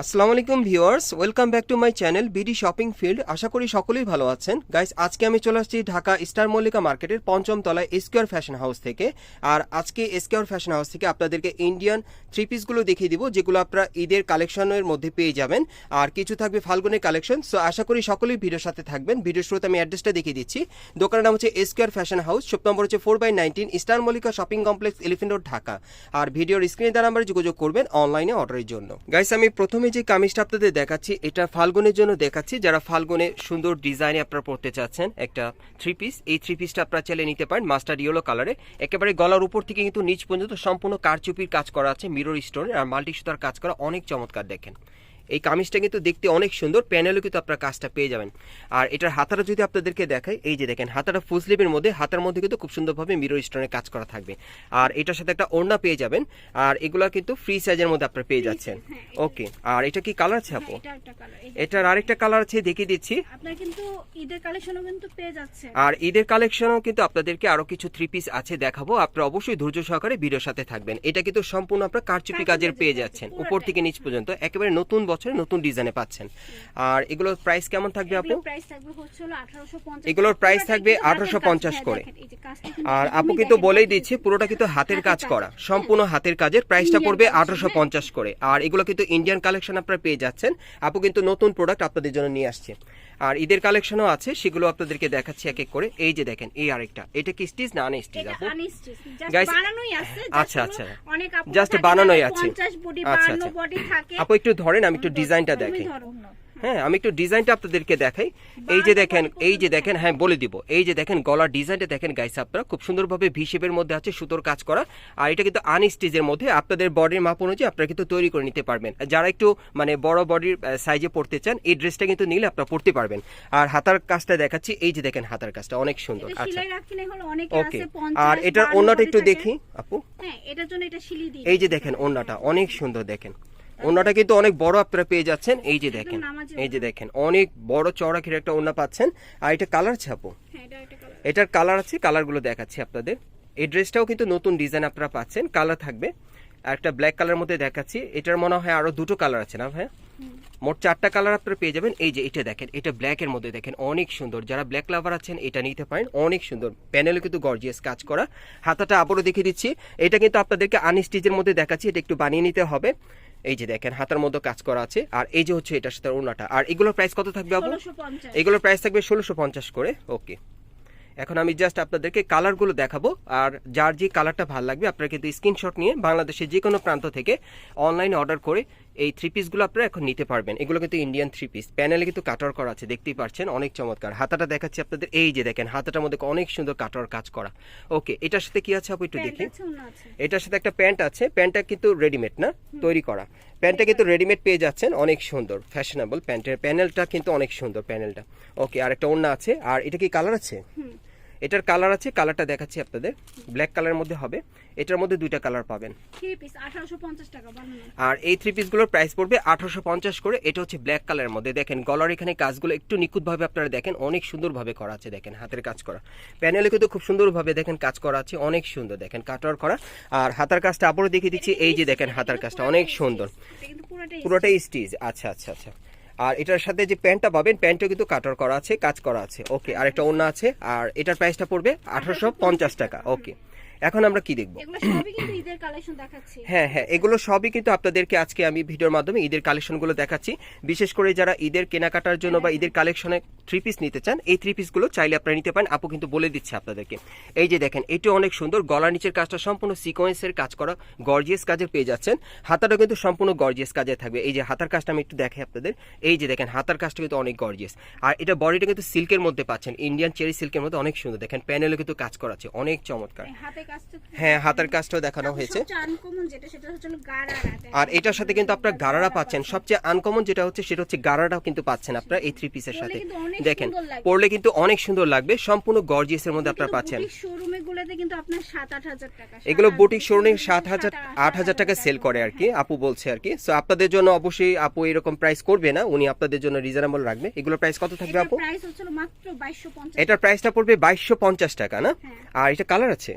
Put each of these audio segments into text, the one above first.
আসসালামু আলাইকুম viewers, welcome back to my channel BD shopping field. আশা করি সকলেই ভালো আছেন। গাইস, আজকে আমি চলে আসছি ঢাকা স্টার মল্লিকা মার্কেটের পঞ্চম তলায় এসকিউর ফ্যাশন হাউস থেকে। আর আজকে এসকিউর ফ্যাশন হাউস থেকে আপনাদেরকে ইন্ডিয়ান থ্রি পিসগুলো দেখিয়ে দিব, যেগুলো আপনারা ঈদের কালেকশনের মধ্যে পেয়ে যাবেন। আর কিছু থাকবে ফাল্গুনের কালেকশন সো আশা করি সকলেই ভিডিওর সাথে থাকবেন। ভিডিওর শুরুতে আমি অ্যাড্রেসটা দেখিয়ে দিচ্ছি। দোকানের নাম হচ্ছে Esquire fashion house shop number হচ্ছে four by nineteen star Mallika shopping complex elephant road Dhaka আর ভিডিওর স্ক্রিনে দ্বারা আমরা যোগাযোগ করবেন অনলাইনে অর্ডারের জন্য। গাইস, আমি প্রথমে যে কামিজটা আপনাদের দেখাচ্ছি, এটা ফাল্গুনের জন্য দেখাচ্ছি। যারা ফাল্গুনে সুন্দর ডিজাইনে আপনারা পড়তে চাচ্ছেন, একটা থ্রি পিস এই থ্রি পিসটা আপনারা চাইলে নিতে পারেন মাস্টার ইয়েলো কালারে একেবারে গলার উপর থেকে কিন্তু নিচ পর্যন্ত সম্পূর্ণ কারচুপির কাজ করা আছে মিরর স্টোর আর মাল্টি সুতার কাজ করা অনেক চমৎকার দেখেন। এই কামিজটা কিন্তু দেখতে অনেক সুন্দর প্যানেলও কিন্তু আপনার কাজটা পেয়ে যাবেন। আর এটার হাতাটা যদি আপনাদেরকে দেখাই এই যে দেখেন হাতাটা ফুল স্লিভের মধ্যে হাতার মধ্যে কিন্তু খুব সুন্দরভাবে মিরর স্টোনের কাজ করা থাকবে। আর এটার সাথে একটা ওড়না পেয়ে যাবেন আর এগুলা কিন্তু ফ্রি সাইজের মধ্যে আপনারা পেয়ে যাচ্ছেন। ওকে আর এটা কি কালার আছে আপু? একটা কালার এটার আরেকটা কালার আছে দেখিয়ে দিচ্ছি। আপনার কিন্তু ঈদের কালেকশনও কিন্তু পেয়ে যাচ্ছে। আর ঈদের কালেকশনও কিন্তু আপনাদেরকে আরও কিছু থ্রি পিস আছে দেখাবো আপনারা অবশ্যই ধৈর্য সহকারে ভিডিওর সাথে থাকবেন। এটা কিন্তু সম্পূর্ণ আপনার কারচুপি কাজের পেয়ে যাচ্ছেন উপর থেকে নিচ পর্যন্ত একেবারে নতুন বছরে নতুন ডিজাইনে পাচ্ছেন। আর এগুলোর প্রাইস কেমন থাকবে আপু? এগুলোর প্রাইস থাকবে আঠারোশো হলো 1850 এগুলোর price থাকবে পুরোটা কিন্তু 1850 হাতের করে। কাজ, হ্যাঁ, কিন্তু আর আপু কিন্তু বলেই দিচ্ছি দিচ্ছে পুরোটা কিন্তু হাতের কাজ করা। সম্পূর্ণ হাতের কাজের প্রাইসটা পড়বে আঠারোশো পঞ্চাশ করে। আর এগুলো কিন্তু ইন্ডিয়ান কালেকশন আপনারা পেয়ে যাচ্ছেন। আপু কিন্তু নতুন প্রোডাক্ট আপনাদের জন্য নিয়ে আসছে। আর ঈদের কালেকশনও আছে সেগুলো আপনাদেরকে দেখাচ্ছি এক এক করে এই যে দেখেন এই আরেকটা এটা কি স্টিচ না আনস্টিচ আপু আচ্ছা, আচ্ছা। জাস্ট বানানোই আছে। 50 body, আচ্ছা, 52 আচ্ছা। থাকে। আপু একটু ধরেন আমি একটু ডিজাইনটা দেখি। হ্যাঁ আমি একটু ডিজাইনটা আপনাদেরকে দেখাই। এই যে দেখেন এই যে দেখেন হ্যাঁ বলে দিব। এই যে দেখেন গলার ডিজাইনটা দেখেন গাইস আপনারা খুব সুন্দরভাবে ভি শেপের মধ্যে আছে সুতোর কাজ করা। আর এটা কিন্তু আনস্টিচের মধ্যে আপনাদের বডির মাপ অনুযায়ী আপনারা কিন্তু তৈরি করে নিতে পারবেন। যারা একটু মানে বড় বডির সাইজে পড়তে চান এই ড্রেসটা কিন্তু নিলে আপনারা পড়তে পারবেন। আর হাতার কাজটা দেখাচ্ছি এই যে দেখেন হাতার কাজটা অনেক সুন্দর। আচ্ছা। ওকে আর এটার 52 ওন্নাটা একটু দেখি আপু। হ্যাঁ, এটার জন্য এটা সিলি দিয়ে এই যে দেখেন ওন্নাটা অনেক সুন্দর দেখেন। ওন্নাটা কিন্তু অনেক বড় আপনারা পেয়ে যাচ্ছেন। এই যে দেখেন এই যে দেখেন অনেক বড় চওড়া ঘিরে একটা ওন্না পাচ্ছেন। আর এটা কালার ছাপো হ্যাঁ, কালার। এটার কালার আছে কালারগুলো দেখাচ্ছি আপনাদের। এই ড্রেসটাও কিন্তু নতুন ডিজাইন আপনারা পাচ্ছেন কালার থাকবে। আর একটা ব্ল্যাক কালার মধ্যে দেখাচ্ছি এটার মনে হয় আরও দুটো কালার আছে না ভাই মোট চারটা কালার আপনারা পেয়ে যাবেন। এই যে এটা দেখেন এটা ব্ল্যাকের মধ্যে দেখেন অনেক সুন্দর। যারা ব্ল্যাক লাভার আছেন এটা নিতে পারেন অনেক সুন্দর। প্যানেলে কিন্তু গর্জিয়াস কাজ করা। হাতাটা আবারও দেখিয়ে দিচ্ছি এটা কিন্তু আপনাদেরকে আনস্টিচের মধ্যে দেখাচ্ছি এটা একটু বানিয়ে নিতে হবে। এই যে দেখেন হাতার মধ্যে কাজ করা আছে। আর এই যে হচ্ছে এটার সাথে ওড়নাটা। আর এগুলোর প্রাইস কত থাকবে আপু 1650 এগুলোর প্রাইস থাকবে ষোলোশো পঞ্চাশ করে। ওকে এখন আমি জাস্ট আপনাদেরকে কালারগুলো দেখাবো। আর যার যে কালারটা ভালো লাগবে আপনারা কিন্তু স্ক্রিনশট নিয়ে বাংলাদেশের যে কোনো প্রান্ত থেকে অনলাইনে অর্ডার করে এই থ্রি পিসগুলো আপনারা এখন নিতে পারবেন। এগুলো কিন্তু ইন্ডিয়ান থ্রি পিস প্যানেলে কিন্তু কাটার করা আছে দেখতেই পাচ্ছেন অনেক চমৎকার। হাতাটা দেখাচ্ছি আপনাদের এই যে দেখেন হাতাটার মধ্যে অনেক সুন্দর কাটার কাজ করা। ওকে এটার সাথে কি আছে আপু একটু দেখি। এটার সাথে একটা প্যান্ট আছে প্যান্টটা কিন্তু রেডিমেড না তৈরি করা। প্যান্টটা কিন্তু রেডিমেড পেয়ে যাচ্ছেন অনেক সুন্দর ফ্যাশনেবল প্যান্টের প্যানেলটা কিন্তু অনেক সুন্দর প্যানেলটা ওকে আর একটা ওড়না আছে আর এটা কি কালার আছে। এটার কালার আছে কালারটা দেখাচ্ছি আপনাদের। ব্ল্যাক কালারের মধ্যে হবে। এটার মধ্যে দুইটা কালার পাবেন। Three piece, 1850 টাকা বানানো। আর এই থ্রি পিসগুলোর প্রাইস পড়বে আঠারোশো পঞ্চাশ করে। এটা হচ্ছে ব্ল্যাক কালারের মধ্যে। দেখেন গলার এখানে কাজগুলো একটু নিখুঁতভাবে আপনারা দেখেন। অনেক সুন্দরভাবে করা আছে দেখেন হাতের কাজ করা। প্যানেলে কিন্তু খুব সুন্দরভাবে দেখেন কাজ করা আছে। অনেক সুন্দর দেখেন কাটার করা। আর হাতার কাজটা আবারও দেখিয়ে দিচ্ছি। এই যে দেখেন হাতার কাজটা অনেক সুন্দর। পুরোটাই পুরোটাই স্টিচ আচ্ছা আচ্ছা আচ্ছা। আর এটার সাথে যে প্যান্টটা পাবেন প্যান্টও কিন্তু কাটার করা আছে কাজ করা আছে। ওকে আর একটা অন্য আছে আর এটার প্রাইসটা পড়বে আঠারোশো পঞ্চাশ টাকা। ওকে এখন আমরা কি দেখব? হ্যাঁ হ্যাঁ এগুলো সবই কিন্তু আপনাদেরকে আজকে আমি ভিডিওর মাধ্যমে ঈদের কালেকশনগুলো দেখাচ্ছি। বিশেষ করে যারা ঈদের কেনাকাটার জন্য বা ঈদের কালেকশনে থ্রি পিস নিতে চান এই থ্রি পিসগুলো চাইলে আপনারা নিতে পারেন। আপু কিন্তু বলে দিচ্ছে আপনাদেরকে। এই যে দেখেন এটা অনেক সুন্দর। গলার নিচের কাজটা সম্পূর্ণ সিকোয়েন্সের কাজ করা গর্জিয়াস কাজের পেয়ে যাচ্ছেন। হাতাটা কিন্তু সম্পূর্ণ গর্জিয়াস কাজে থাকবে। এই যে হাতার কাজটা আমি একটু দেখাই আপনাদের। এই যে দেখেন হাতার কাজটা কিন্তু অনেক গর্জিয়াস আর এটা বডিটা কিন্তু সিল্কের মধ্যে পাচ্ছেন। ইন্ডিয়ান চেরি সিল্কের মধ্যে অনেক সুন্দর। দেখেন প্যানেলে কিন্তু কাজ করা আছে। অনেক চমৎকার। হ্যাঁ হাতার কাজটাও দেখানো হয়েছে। আর এটার সাথে কিন্তু আপনার গারারা পাচ্ছেন। সবচেয়ে আনকমন যেটা হচ্ছে সেটা হচ্ছে গারারাও কিন্তু পাচ্ছেন আপনারা এই থ্রি পিসের সাথে। দেখেন। পরলে কিন্তু অনেক সুন্দর লাগবে। সম্পূর্ণ গর্জিয়াসের মধ্যে আপনারা পাচ্ছেন। এগুলো বুটিক শোরুমে সাত, হাজার আট, হাজার টাকা সেল করে আর কি আপু বলছে আর কি। সো আপনাদের জন্য অবশ্যই আপু এরকম প্রাইস করবে না উনি আপনাদের জন্য রিজনেবল রাখবে। এগুলোর প্রাইস কত থাকবে আপু? এটার প্রাইসটা পড়বে বাইশশো পঞ্চাশ টাকা না? হ্যাঁ। আর এটা কালার আছে?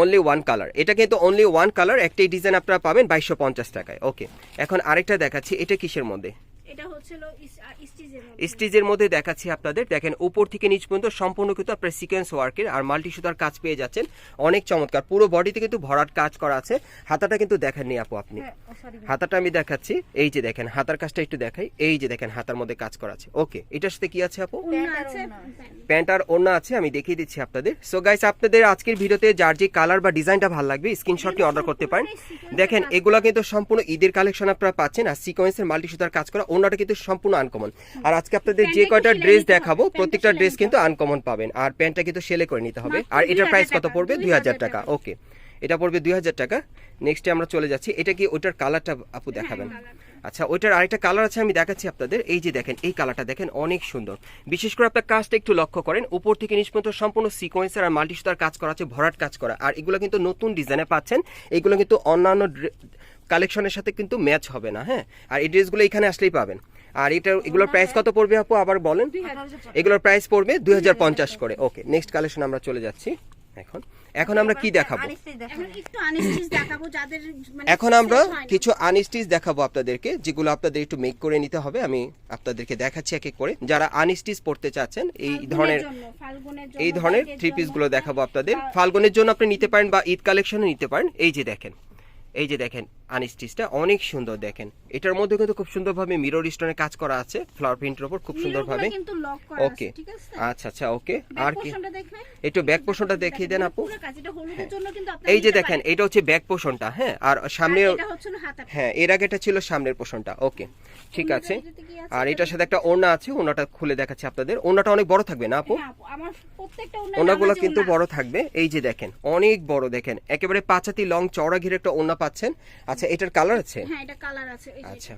অনলি ওয়ান কালার এটা কিন্তু অনলি ওয়ান কালার একটাই ডিজাইন আপনারা পাবেন বাইশশো পঞ্চাশ টাকায়। ওকে এখন আরেকটা দেখাচ্ছি এটা কিসের মধ্যে? এটা হচ্ছিল স্টিজের মধ্যে। দেখাচ্ছি আপনাদের। দেখেন উপর থেকে নিচ পর্যন্ত সম্পূর্ণ কিন্তু আপনার সিকোয়েন্স ওয়ার্কের আর মাল্টি সুতার কাজ পেয়ে যাচ্ছেন। অনেক চমৎকার। পুরো বডিতে কিন্তু ভরাট কাজ করা আছে। হাতাটা কিন্তু দেখেননি আপু আপনি। হাতাটা আমি দেখাচ্ছি। এই যে দেখেন হাতার কাজটা একটু দেখাই। এই যে দেখেন হাতার মধ্যে কাজ করা আছে। ওকে এটার সাথে কি আছে আপু? প্যান্ট আর ওড়না আছে। আমি দেখিয়ে দিচ্ছি আপনাদের। সো গাইস আপনাদের আজকের ভিডিওতে যার যে কালার বা ডিজাইনটা ভালো লাগবে স্ক্রিনশট নিয়ে অর্ডার করতে পারেন। দেখেন এগুলো কিন্তু সম্পূর্ণ ঈদের কালেকশন আপনারা পাচ্ছেন আর সিকোয়েন্সের মাল্টি সুতার কাজ করা ওড়নাটা কিন্তু সম্পূর্ণ আনকমন আর আজকে আপনাদের যে কয়টা ড্রেস দেখাবো প্রত্যেকটা ড্রেস কিন্তু আনকমন পাবেন। আর প্যান্টটা কিন্তু সেলে করে নিতে হবে। আর এটার প্রাইস কত পড়বে? দুই হাজার টাকা। ওকে এটা পড়বে দুই হাজার টাকা। নেক্সটে আমরা চলে যাচ্ছি। এটা কি ওইটার কালারটা আপু দেখাবেন? আচ্ছা ওইটার আরেকটা কালার আছে আমি দেখাচ্ছি আপনাদের। এই যে দেখেন এই কালারটা দেখেন অনেক সুন্দর। বিশেষ করে আপনার কাজটা একটু লক্ষ্য করেন। উপর থেকে নিচ পর্যন্ত সম্পূর্ণ সিকোয়েন্সের আর মাল্টি সুতার কাজ করা আছে ভরাট কাজ করা। আর এগুলো কিন্তু নতুন ডিজাইনে পাচ্ছেন। এগুলো কিন্তু অন্যান্য কালেকশনের সাথে কিন্তু ম্যাচ হবে না হ্যাঁ? আর এই ড্রেসগুলো এখানে আসলেই পাবেন। আর এটা এগুলোর প্রাইস কত পড়বে আপু? আবার বলেন। এগুলোর প্রাইস পড়বে দু হাজার পঞ্চাশ করে। ওকে নেক্সট কালেকশন আমরা চলে যাচ্ছি। এখন এখন আমরা কি দেখাবো? এখন মানে আমরা। কিছু আনস্টিচ দেখাবো আপনাদেরকে যেগুলো আপনাদের একটু মেক করে নিতে হবে। আমি আপনাদেরকে দেখাচ্ছি এক এক করে। যারা আনস্টিচ পড়তে চাচ্ছেন এই ধরনের এই ধরনের থ্রি জন্য, পিসগুলো দেখাবো আপনাদের। ফাল্গুনের জন্য আপনি নিতে পারেন বা ঈদ কালেকশনে নিতে পারেন। এই যে দেখেন এই যে দেখেন আনস্টিচটা অনেক সুন্দর দেখেন। এটার মধ্যে কিন্তু খুব সুন্দরভাবে মিরর স্টোনের কাজ করা আছে ফ্লাওয়ার প্রিন্টের উপর খুব সুন্দরভাবে। কিন্তু লক করা ওকে আছে ঠিক আছে? আচ্ছা আচ্ছা ওকে আর কি? একটু ব্যাক পোর্শনটা দেখিয়ে দেন আপু। আপনারা এই যে দেখেন। এটা হচ্ছে ব্যাক পোর্শনটা হ্যাঁ? আর সামনে এটা হচ্ছে হাতাটা। হ্যাঁ এর আগে এটা ছিল সামনের পোর্শনটা ওকে ঠিক আছে? আর এটার সাথে একটা ওড়না আছে ওড়নাটা খুলে দেখাচ্ছি আপনাদের। ওড়নাটা অনেক বড় থাকবে না আপু? হ্যাঁ ওড়নাগুলো কিন্তু বড় থাকবে। এই যে দেখেন অনেক বড় দেখেন। একেবারে পাঁচাতি লং চওড়া ঘিরে একটা ওড়না পাচ্ছেন। আচ্ছা এটার কালার আছে? হ্যাঁ এটা কালার আছে আচ্ছা।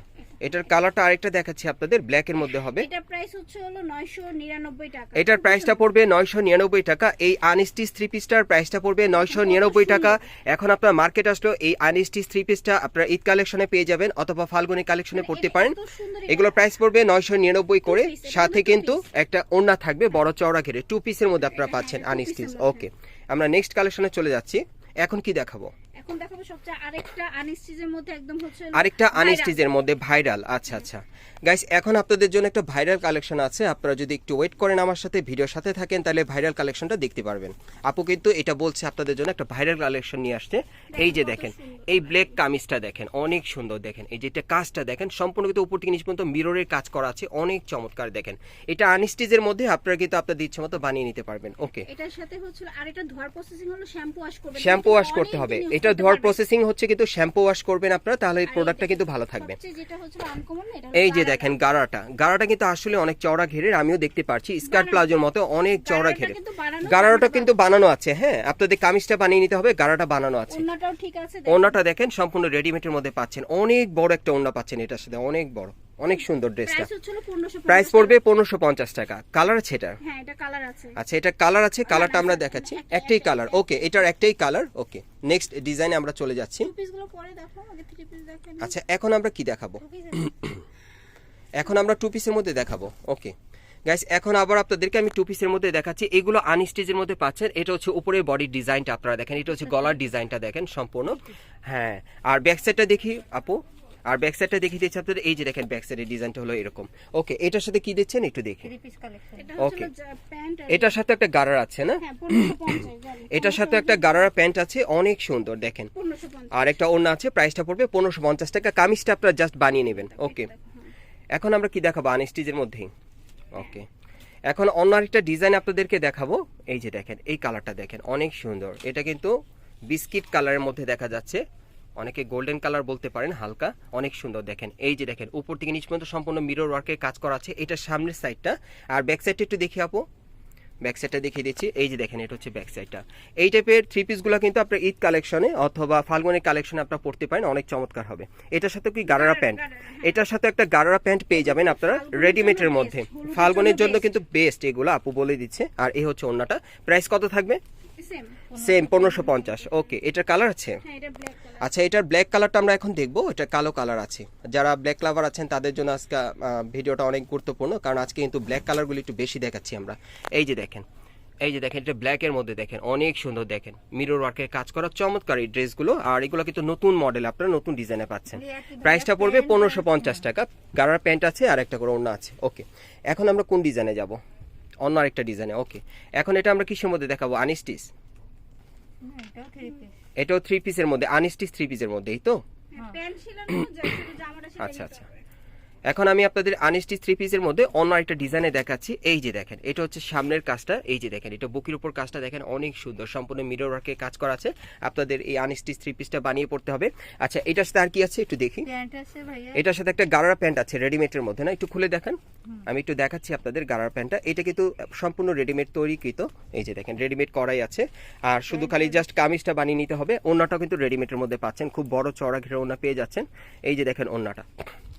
এটার কালারটা আরেকটা দেখাচ্ছি আপনাদের ব্ল্যাক এর মধ্যে হবে। এটার প্রাইস হচ্ছে হলো 999 টাকা। এটার প্রাইসটা পড়বে নয়শো নিরানব্বই টাকা। এই আনস্টিচ থ্রি পিসটার প্রাইসটা পড়বে নয়শো নিরানব্বই টাকা। এখন আপনার মার্কেট আসলো এই আনস্টিচ থ্রি পিসটা আপনার ঈদ কালেকশনে পেয়ে যাবেন অথবা ফাল্গুনি কালেকশনে পড়তে পারেন। এটা। এগুলো প্রাইস পড়বে নয়শো নিরানব্বই করে। Two piece, এটা সাথে কিন্তু একটা ওড়না থাকবে বড় চওড়া ঘিরে। টু পিসের মধ্যে আপনারা পাচ্ছেন মধ্যে। ওকে আমরা নেক্সট কালেকশনে চলে যাচ্ছি। এখন কি দেখাবো? এখন দেখাবো সবচেয়ে আরেকটা আনস্টিচের মধ্যে একদম হচ্ছে আরেকটা viral। মধ্যে ভাইরাল আচ্ছা আচ্ছা। গাইস এখন আপনাদের জন্য একটা ভাইরাল কালেকশন আছে। আপনারা যদি একটু ওয়েট করেন আমার সাথে ভিডিওর সাথে থাকেন তাহলে ভাইরাল কালেকশনটা দেখতে পারবেন। আপু কিন্তু এটা বলছে আপনাদের জন্য একটা ভাইরাল কালেকশন নিয়ে আসছে। এই যে দেখেন এই ব্ল্যাক কামিজটা দেখেন অনেক সুন্দর দেখেন। এই যেটা কাজটা দেখেন সম্পূর্ণ কিন্তু উপর থেকে নিচ পর্যন্ত মিররের কাজ করা আছে অনেক চমৎকার দেখেন। এটা আনস্টিচের মধ্যে আপনারা কিন্তু আপনাদের ইচ্ছে মতো বানিয়ে নিতে পারবেন। ওকে এটার সাথে হচ্ছিল আর এটা ধোয়ার প্রসেসিং হলো শ্যাম্পু ওয়াশ করবে শ্যাম্পু ওয়াশ করতে হবে। এটা ধোয়ার প্রসেসিং হচ্ছে কিন্তু শ্যাম্পু ওয়াশ করবেন আপনারা তাহলে এই প্রোডাক্টটা কিন্তু ভালো থাকবে। এটা এই যে দেখেন গারাটা। গারাটা কিন্তু আসলে অনেক চওড়া ঘেরের আমিও দেখতে পাচ্ছি স্কার্ট প্লাজোর মতো অনেক চওড়া গারাটা ঘেরে কিন্তু বানানো, কিন্তু বানানো আছে হ্যাঁ। আপনাদের কামিজটা বানিয়ে নিতে হবে গাড়াটা বানানো আছে। ওড়নাটাও ঠিক আছে দেখেন। ওড়নাটা দেখেন সম্পূর্ণ রেডিমেডের মধ্যে পাচ্ছেন। অনেক বড় একটা ওড়না পাচ্ছেন এটার সাথে অনেক বড়। অনেক সুন্দর ড্রেসটা। প্রাইস হচ্ছে হলো 1550 প্রাইস পড়বে পনেরোশো পঞ্চাশ টাকা। কালার আছে হ্যাঁ এটা কালার আচ্ছা এটা কালার আছে কালারটা আমরা দেখাচ্ছি। একটাই কালার ওকে এটার একটাই কালার ওকে নেক্সট ডিজাইনে আমরা চলে যাচ্ছি। আচ্ছা এখন আমরা কি দেখাবো? এখন আমরা টু পিসের মধ্যে দেখাবো ওকে গাইস এখন আবার আপনাদেরকে আমি টু পিসের মধ্যে দেখাচ্ছি। এগুলো আনস্টিচের মধ্যে পাচ্ছেন এটা হচ্ছে উপরে বডির ডিজাইনটা আপনারা দেখেন এটা হচ্ছে গলার ডিজাইনটা দেখেন সম্পূর্ণ। হ্যাঁ আর ব্যাক সাইডটা দেখি আপু। আর ব্যাক সাইডটা দেখিয়ে দিচ্ছি আপনাদের। এই যে দেখেন ব্যাক সাইডের ডিজাইনটা হলো এরকম। ওকে এটার সাথে কি দিচ্ছেন? একটু দেখি। প্যান্ট এটার সাথে একটা গারার আছে না? হ্যাঁ 1550 এটার সাথে একটা গারারা প্যান্ট আছে অনেক সুন্দর দেখেন। 1550 আর একটা ওড়না আছে প্রাইসটা পড়বে পনেরোশো পঞ্চাশ টাকা। কামিজটা আপনারা জাস্ট বানিয়ে নেবেন। ওকে এখন আমরা কি দেখাবো? আনস্টিচের মধ্যেই। ওকে এখন অন্য আরেকটা ডিজাইন আপনাদেরকে দেখাবো। এই যে দেখেন এই কালারটা দেখেন অনেক সুন্দর। এটা কিন্তু বিস্কিট কালারের মধ্যে দেখা যাচ্ছে। অনেকে গোল্ডেন কালার বলতে পারেন হালকা অনেক সুন্দর দেখেন। এই যে দেখেন উপর থেকে নিচ পর্যন্ত সম্পূর্ণ মিরর ওয়ার্কের কাজ করা আছে। এটা সামনের সাইডটা আর ব্যাক সাইডটা একটু দেখি আপু। ব্যাক সাইডটা দেখিয়ে দিচ্ছি। এই যে দেখেন এটা হচ্ছে ব্যাক সাইডটা এই টাইপের থ্রি পিসগুলো কিন্তু আপনার ঈদ কালেকশনে অথবা ফাল্গুনের কালেকশনে আপনারা পড়তে পারেন অনেক চমৎকার হবে। এটার সাথে কি গারারা প্যান্ট এটার সাথে একটা গারারা প্যান্ট পেয়ে যাবেন আপনারা রেডিমেডের মধ্যে। ফাল্গুনের জন্য কিন্তু বেস্ট এগুলো আপু বলে দিচ্ছে। আর এই হচ্ছে অন্যটা প্রাইস কত থাকবে? সেম সেম পনেরোশো পঞ্চাশ। ওকে এটার কালার আছে? আচ্ছা এটার ব্ল্যাক কালারটা আমরা এখন দেখব এটা কালো কালার আছে। যারা ব্ল্যাক লাভার আছেন তাদের জন্য আজকে ভিডিওটা অনেক গুরুত্বপূর্ণ কারণ আজকে কিন্তু ব্ল্যাক কালারগুলি একটু বেশি দেখাচ্ছি আমরা। এই যে দেখেন এই যে দেখেন এটা ব্ল্যাকের মধ্যে দেখেন অনেক সুন্দর দেখেন। মিরর ওয়ার্কের কাজ করা চমৎকার এই ড্রেসগুলো আর এগুলো কিন্তু নতুন মডেল আপনারা নতুন ডিজাইনে পাচ্ছেন। প্রাইসটা পড়বে পনেরোশো পঞ্চাশ টাকা গারার প্যান্ট আছে আর একটা করে অন্য আছে। ওকে এখন আমরা কোন ডিজাইনে যাব? অন্য আরেকটা ডিজাইনে ওকে এখন এটা আমরা কিসের মধ্যে দেখাবো? আনিস্টিস এটাও থ্রি পিসের মধ্যে আনিস্টিস থ্রি পিসের মধ্যেই তো? হ্যাঁ, আচ্ছা, আচ্ছা। এখন আমি আপনাদের আনিস্টিস থ্রি পিসের মধ্যে অন্য একটা ডিজাইনে দেখাচ্ছি। এই যে দেখেন এটা হচ্ছে সামনের কাজটা। এই যে দেখেন এটা বুকের উপর কাজটা দেখেন অনেক সুন্দর। সম্পূর্ণ মিরর ওয়ার্কে কাজ করা আছে। আপনাদের এই আনিস্টিস থ্রি পিসটা বানিয়ে পড়তে হবে। আচ্ছা এটার সাথে আর কি আছে একটু দেখি। এটার সাথে একটা গারারা প্যান্ট আছে রেডিমেডের মধ্যে না? একটু খুলে দেখেন। আমি একটু দেখাচ্ছি আপনাদের গারারা প্যান্টটা এটা কিন্তু সম্পূর্ণ রেডিমেড তৈরিকৃত। এই যে দেখেন রেডিমেড করাই আছে। আর শুধু খালি জাস্ট কামিজটা বানিয়ে নিতে হবে। ওন্নাটাও কিন্তু রেডিমেডের মধ্যে পাচ্ছেন। খুব বড় চড়া ঘিরে ওন্না পেয়ে যাচ্ছেন। এই যে দেখেন ওন্নাটা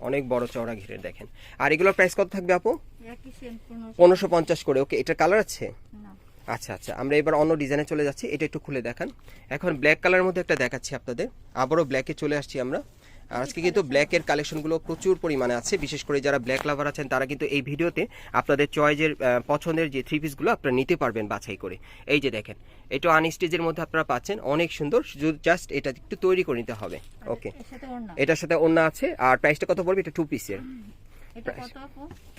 অনেক বড় চওড়া ঘিরে দেখেন। আর এগুলোর প্রাইস কত থাকবে আপু? পনেরোশো। পনেরোশো পঞ্চাশ করে ওকে এটা কালার আছে? আচ্ছা আচ্ছা আমরা এবার অন্য ডিজাইনে চলে যাচ্ছি এটা একটু খুলে দেখান। এখন ব্ল্যাক কালারের মধ্যে একটা দেখাচ্ছি আপনাদের। আবারও ব্ল্যাকে চলে আসছি আমরা। আর আজকে কিন্তু ব্ল্যাকের কালেকশনগুলো প্রচুর পরিমাণে আছে। বিশেষ করে যারা ব্ল্যাক লাভার আছেন তারা কিন্তু এই ভিডিওতে আপনাদের চয়েজের পছন্দের যে থ্রি পিসগুলো আপনারা নিতে পারবেন বাছাই করে। এই যে দেখেন এটা আনস্টেজের মধ্যে আপনারা পাচ্ছেন অনেক সুন্দর। জাস্ট এটা একটু তৈরি করে নিতে হবে। ওকে ওড়না? এটার সাথে অন্য আছে আর প্রাইসটা কত পড়বে? এটা টু পিসের না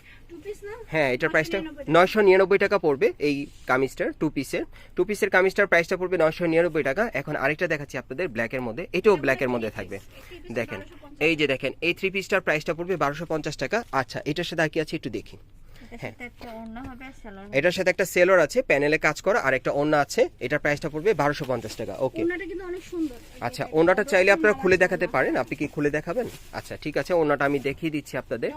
হ্যাঁ এটার প্রাইসটা 999 নয়শো নিরানব্বই টাকা পড়বে এই কামিজটার টু পিসের টু পিসের কামিজটার প্রাইসটা পড়বে নয়শো নিরানব্বই টাকা। এখন আরেকটা দেখাচ্ছি আপনাদের ব্ল্যাকের মধ্যে। এটাও ব্ল্যাকের মধ্যে থাকবে। দেখেন এই যে দেখেন এই থ্রি পিসটার প্রাইসটা পড়বে বারোশো পঞ্চাশ টাকা। আচ্ছা এটার সাথে আর কি আছে একটু দেখি। এটার সাথে একটা ওড়না হবে এটার সাথে একটা সেলর আছে প্যানেলে কাজ করা আর একটা ওন্না আছে এটার প্রাইসটা পড়বে বারোশো পঞ্চাশ টাকা ওকে আচ্ছা ওনাটা চাইলে আপনারা খুলে দেখাতে পারেন আপনি কি খুলে দেখাবেন? আচ্ছা ঠিক আছে ওনাটা আমি দেখিয়ে দিচ্ছি আপনাদের।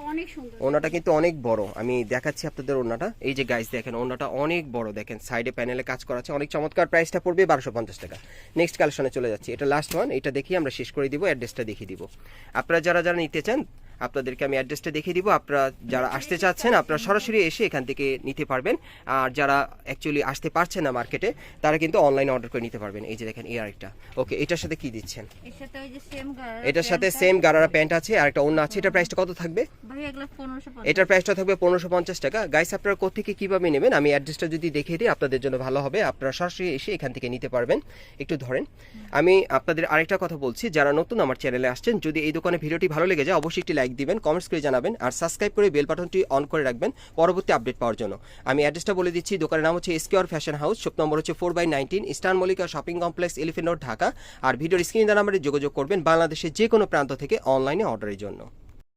ওনাটা কিন্তু অনেক বড় আমি দেখাচ্ছি আপনাদের ওনাটা এই যে গাইস দেখেন ওনাটা অনেক বড় দেখেন সাইডে প্যানেলে কাজ করা আছে অনেক চমৎকার প্রাইসটা পড়বে বারোশো পঞ্চাশ টাকা। নেক্সট কালেকশনে চলে যাচ্ছি এটা লাস্ট ওয়ান এটা দেখিয়ে আমরা শেষ করে দিব অ্যাড্রেসটা দেখিয়ে দিব। আপনারা যারা যারা নিতে চান আপনাদেরকে আমি অ্যাড্রেসটা দেখিয়ে দিব। আপনারা যারা আসতে চাচ্ছেন আপনারা সরাসরি এসে এখান থেকে নিতে পারবেন। আর যারা অ্যাকচুয়ালি আসতে পারছেন না মার্কেটে তারা কিন্তু অনলাইনে অর্ডার করে নিতে পারবেন। এই যে দেখেন এই আরেকটা। ওকে এটার সাথে কি দিচ্ছেন? এর সাথে ওই যে সেম এটার সাথে সেম গারারা প্যান্ট আছে আর একটা অন্য আছে। এটার প্রাইসটা কত থাকবে? ভাই এগুলো পনেরোশো এটার প্রাইসটা থাকবে পনেরোশো পঞ্চাশ টাকা। গাইস আপনারা কোথেকে কীভাবে নেবেন? আমি অ্যাড্রেসটা যদি দেখিয়ে দিই আপনাদের জন্য ভালো হবে। আপনারা সরাসরি এসে এখান থেকে নিতে পারবেন। একটু ধরেন আমি আপনাদের আরেকটা কথা বলছি। যারা নতুন আমার চ্যানেলে আসছেন যদি এই দোকানে ভিডিওটি ভালো লেগে যায় অবশ্যই একটি লাইক দিবেন কমেন্টস করে জানাবেন আর সাবস্ক্রাইব করে বেল বাটনটি অন করে রাখবেন পরবর্তী আপডেট পাওয়ার জন্য। আমি অ্যাড্রেসটা বলে দিচ্ছি, দোকানের নাম হচ্ছে square fashion house shop number হচ্ছে four by nineteen eastern Mallika shopping complex elephant road Dhaka আর ভিডিওর স্ক্রিন নাম্বারে যোগাযোগ করবেন বাংলাদেশের যে কোনো প্রান্ত থেকে অনলাইনে অর্ডারের জন্য।